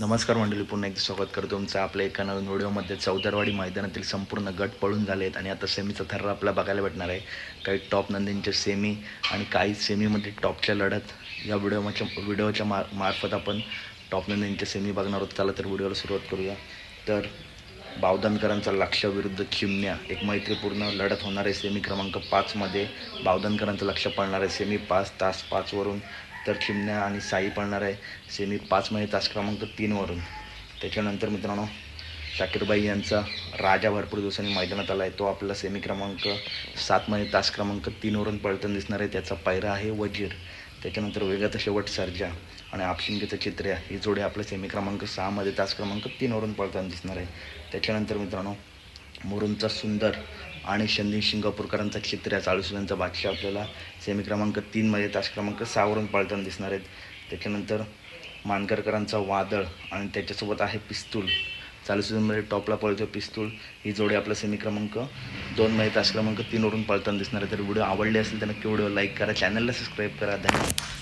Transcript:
नमस्कार मंडळी पुन्हा एकदा स्वागत करतो तुमचं आपल्या एका नवीन व्हिडिओमध्ये. चौदरवाडी मैदानातील संपूर्ण गट पळून झाले आहेत आणि आता सेमीचा थर्रा आपल्याला बघायला भेटणार आहे. काही टॉप नंदींचे सेमी आणि काही सेमीमध्ये टॉपच्या लढत. या व्हिडिओच्या व्हिडिओच्या मार मार्फत आपण टॉप नंदींचे सेमी बघणार आहोत. चला तर व्हिडिओला सुरुवात करूया. तर बावधनकरांचा लक्ष विरुद्ध चिमण्या एक मैत्रीपूर्ण लढत होणार आहे. सेमी क्रमांक पाचमध्ये बावधनकरांचं लक्ष पडणार आहे. सेमी पाच तास पाचवरून तर चिमण्या आणि साई पडणार आहे. सेमी पाचमध्ये तास क्रमांक तीनवरून त्याच्यानंतर मित्रांनो शाकीरबाई यांचा राजा भरपूर दिवसांनी मैदानात आला आहे. तो आपला सेमी क्रमांक सातमध्ये तास क्रमांक तीनवरून पळताना दिसणार आहे. त्याचा पायरा आहे वजीर. त्याच्यानंतर वेगाचा शेवट सर्जा आणि आपशिंगेचं चित्र्या ही जोडी आपल्या सेमी क्रमांक सहामध्ये तास क्रमांक तीनवरून पळताना दिसणार आहे. त्याच्यानंतर मित्रांनो मुरुमचा सुंदर आणि शंदी शिंगापूरकरांचा चित्र्या चाळीसुलांचा बादशाह आपल्याला सेमी क्रमांक तीनमध्ये तास क्रमांक सहावरून पाळताना दिसणार आहेत. त्याच्यानंतर मानकरकरांचा वादळ आणि त्याच्यासोबत आहे पिस्तूल. चाळीसुलांमध्ये टॉपला पळतो पिस्तूल. ही जोडी आपला सेमी क्रमांक दोनमध्ये तास क्रमांक तीनवरून पळताना दिसणार आहे. तर व्हिडिओ आवडले असेल तर नक्की व्हिडिओ लाईक करा. चॅनलला सबस्क्राईब करा. धन्यवाद.